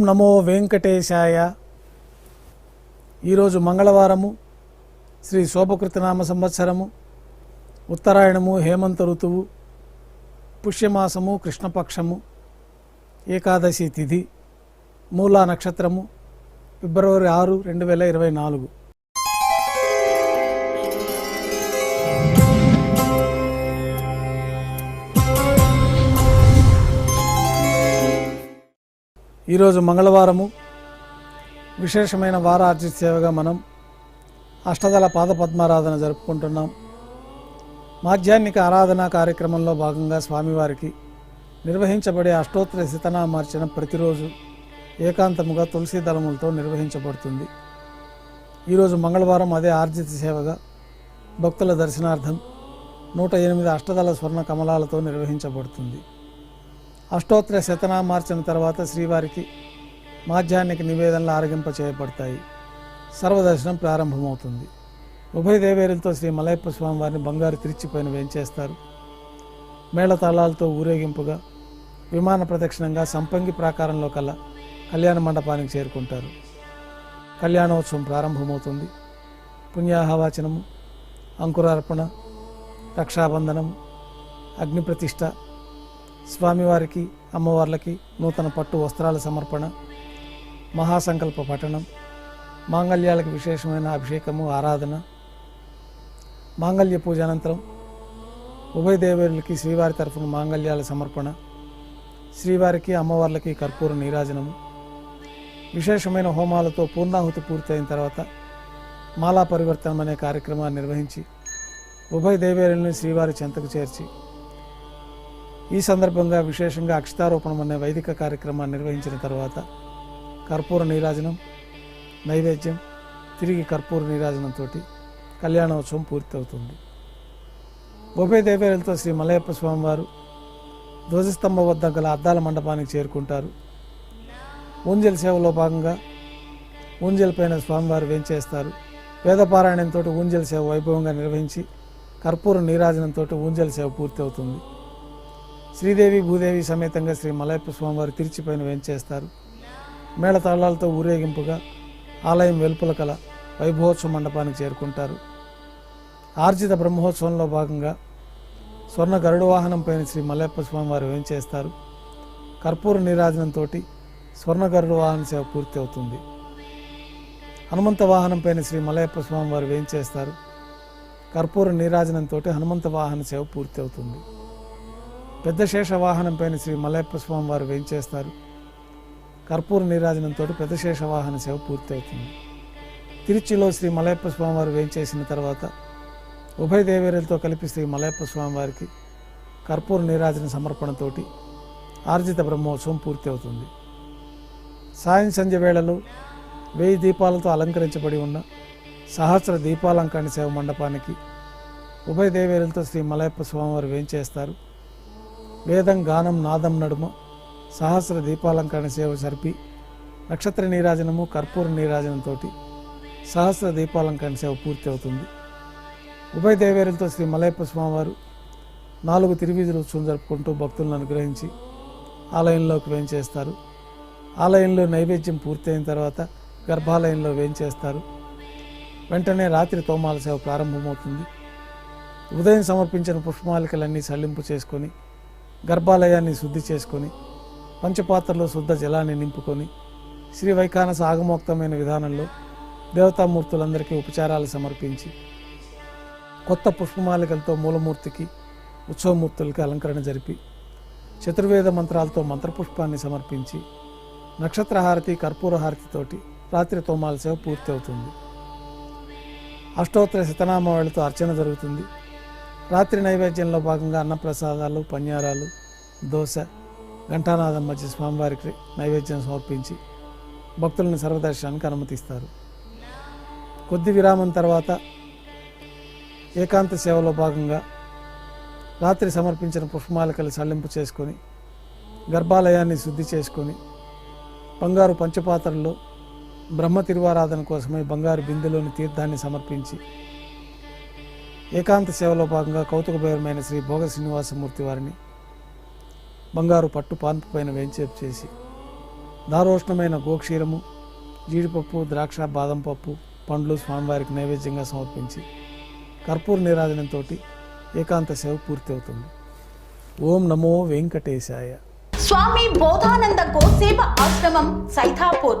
ఓం నమో వెంకటేశాయ. ఈరోజు మంగళవారము శ్రీ శోభకృతనామ సంవత్సరము ఉత్తరాయణము హేమంత ఋతువు పుష్యమాసము కృష్ణపక్షము ఏకాదశి తిథి మూలా నక్షత్రము ఫిబ్రవరి ఆరు రెండు వేల ఇరవై నాలుగు. ఈరోజు మంగళవారము. విశేషమైన వారార్జిత సేవగా మనం అష్టదళ పాద పద్మారాధన జరుపుకుంటున్నాం. మాధ్యాహ్నిక ఆరాధన కార్యక్రమంలో భాగంగా స్వామివారికి నిర్వహించబడే అష్టోత్తర శితనామార్చన ప్రతిరోజు ఏకాంతముగా తులసి దళములతో నిర్వహించబడుతుంది. ఈరోజు మంగళవారం అదే ఆర్జిత సేవగా భక్తుల దర్శనార్థం నూట ఎనిమిది అష్టదళ స్వర్ణ కమలాలతో నిర్వహించబడుతుంది. అష్టోత్తర శతనామార్చన తర్వాత శ్రీవారికి మాధ్యాహ్నిక నివేదనలు ఆరగింప చేయబడతాయి సర్వదర్శనం ప్రారంభమవుతుంది. ఉభయ దేవేరులతో శ్రీ మలయప్ప స్వామి వారిని బంగారు తిరిచిపోయిన వేంచేస్తారు మేళతాళాలతో ఊరేగింపుగా విమాన ప్రదక్షిణంగా సంపంగి ప్రాకారంలో కల్లా కళ్యాణ మండపానికి చేరుకుంటారు. కళ్యాణోత్సవం ప్రారంభమవుతుంది. పుణ్యాహవాచనము అంకురార్పణ రక్షాబంధనము అగ్నిప్రతిష్ట స్వామివారికి అమ్మవార్లకి నూతన పట్టు వస్త్రాల సమర్పణ మహాసంకల్ప పఠనం మాంగళ్యాలకు విశేషమైన అభిషేకము ఆరాధన మాంగళ్య పూజ అనంతరం ఉభయ దేవేరులకి శ్రీవారి తరఫున మాంగళ్యాల సమర్పణ శ్రీవారికి అమ్మవార్లకి కర్పూర నీరాజనము. విశేషమైన హోమాలతో పూర్ణాహుతి పూర్తయిన తర్వాత మాలా పరివర్తనం అనే కార్యక్రమాన్ని నిర్వహించి ఉభయ దేవేరుల్ని శ్రీవారి చెంతకు చేర్చి ఈ సందర్భంగా విశేషంగా అక్షతారోపణం అనే వైదిక కార్యక్రమాన్ని నిర్వహించిన తర్వాత కర్పూర నీరాజనం నైవేద్యం తిరిగి కర్పూర నీరాజనంతో కళ్యాణోత్సవం పూర్తవుతుంది. ఉభయ దేవేలతో శ్రీ మలయప్ప స్వామివారు ధ్వజస్తంభం వద్ద గల అద్దాల మండపానికి చేరుకుంటారు. ఊంజల్ సేవలో భాగంగా ఊంజల్ పైన స్వామివారు వేంచేస్తారు. వేదపారాయణంతో ఊంజల్ సేవ వైభవంగా నిర్వహించి కర్పూర నీరాజనంతో ఊంజల్ సేవ పూర్తి అవుతుంది శ్రీదేవి భూదేవి సమేతంగా శ్రీ మలయప్ప స్వామివారు తిరిచిపైన వేంచేస్తారు. మేళతాళాలతో ఊరేగింపుగా ఆలయం వెలుపల కల వైభవోత్సవ మండపానికి చేరుకుంటారు. ఆర్జిత బ్రహ్మోత్సవంలో భాగంగా స్వర్ణ గరుడు వాహనం పైన శ్రీ మలయప్ప స్వామివారు వేంచేస్తారు. కర్పూర నీరాజనంతో స్వర్ణ గరుడు వాహన సేవ పూర్తి అవుతుంది. హనుమంత వాహనం పైన శ్రీ మలయప్ప స్వామివారు వేంచేస్తారు. కర్పూర నీరాజనంతో హనుమంత వాహన సేవ పూర్తి అవుతుంది. పెద్ద శేష వాహనం పైన శ్రీ మలయప్ప స్వామి వారు వేయించేస్తారు. కర్పూర నీరాజనంతో పెద్ద శేష వాహన సేవ పూర్తవుతుంది. తిరుచిలో శ్రీ మలయప్ప స్వామివారు వేయించేసిన తర్వాత ఉభయ దేవేరులతో కలిపి శ్రీ మలయప్ప స్వామివారికి కర్పూర నీరాజన సమర్పణతోటి ఆర్జిత బ్రహ్మోత్సవం పూర్తి అవుతుంది సాయం సంధ్య వేళలో వెయ్యి దీపాలతో అలంకరించబడి ఉన్న సహస్ర దీపాలంకరణ సేవ మండపానికి ఉభయ దేవేరులతో శ్రీ మలయప్ప స్వామివారు వేయించేస్తారు. వేదం గానం నాదం నడుమ సహస్ర దీపాలంకరణ సేవ జరిపి నక్షత్ర నీరాజనము కర్పూర నీరాజనంతో సహస్ర దీపాలంకరణ సేవ పూర్తి అవుతుంది. ఉభయ దేవేరులతో శ్రీ మలయప్ప స్వామివారు నాలుగు తిరువీధుల ఉత్సవం జరుపుకుంటూ భక్తులను అనుగ్రహించి ఆలయంలోకి వేయించేస్తారు ఆలయంలో నైవేద్యం పూర్తయిన తర్వాత గర్భాలయంలో వేయించేస్తారు వెంటనే రాత్రి తోమాల సేవ ప్రారంభమవుతుంది. ఉదయం సమర్పించిన పుష్పమాలికలన్నీ సల్లింపు చేసుకొని గర్భాలయాన్ని శుద్ధి చేసుకొని పంచపాత్రలో శుద్ధ జలాన్ని నింపుకొని శ్రీ వైఖానస ఆగమోక్తమైన విధానంలో దేవతామూర్తులందరికీ ఉపచారాలు సమర్పించి కొత్త పుష్పమాలికలతో మూలమూర్తికి ఉత్సవమూర్తులకి అలంకరణ జరిపి చతుర్వేద మంత్రాలతో మంత్రపుష్పాన్ని సమర్పించి నక్షత్రహారతి కర్పూర హారతితోటి రాత్రి తోమాల సేవ పూర్తి అవుతుంది అష్టోత్తర శతనామావళితో అర్చన జరుగుతుంది. రాత్రి నైవేద్యంలో భాగంగా అన్నప్రసాదాలు పన్యారాలు దోశ ఘంటానాదం మధ్య స్వామివారికి నైవేద్యం సమర్పించి భక్తులను సర్వదర్శనానికి అనుమతిస్తారు. కొద్ది విరామం తర్వాత ఏకాంత సేవలో భాగంగా రాత్రి సమర్పించిన పుష్పమాలికలు సల్లింపు చేసుకొని గర్భాలయాన్ని శుద్ధి చేసుకొని బంగారు పంచపాత్రల్లో బ్రహ్మ తిరువారాధన కోసమై బంగారు బిందెలోని తీర్థాన్ని సమర్పించి ఏకాంత సేవలో భాగంగా కౌతుకభైరమైన శ్రీ భోగ శ్రీనివాసమూర్తి వారిని బంగారు పట్టు పాన్పు పైన వేంచేపు చేసి దారోష్ణమైన గోక్షీరము జీడిపప్పు ద్రాక్ష బాదం పప్పు పండ్లు స్వామివారికి నైవేద్యంగా సమర్పించి కర్పూర నిరాజనంతో ఏకాంత సేవ పూర్తి అవుతుంది ఓం నమో వెంకటేశాయ. స్వామి బోధానంద గోసేవ ఆశ్రమం సైతాపూర్.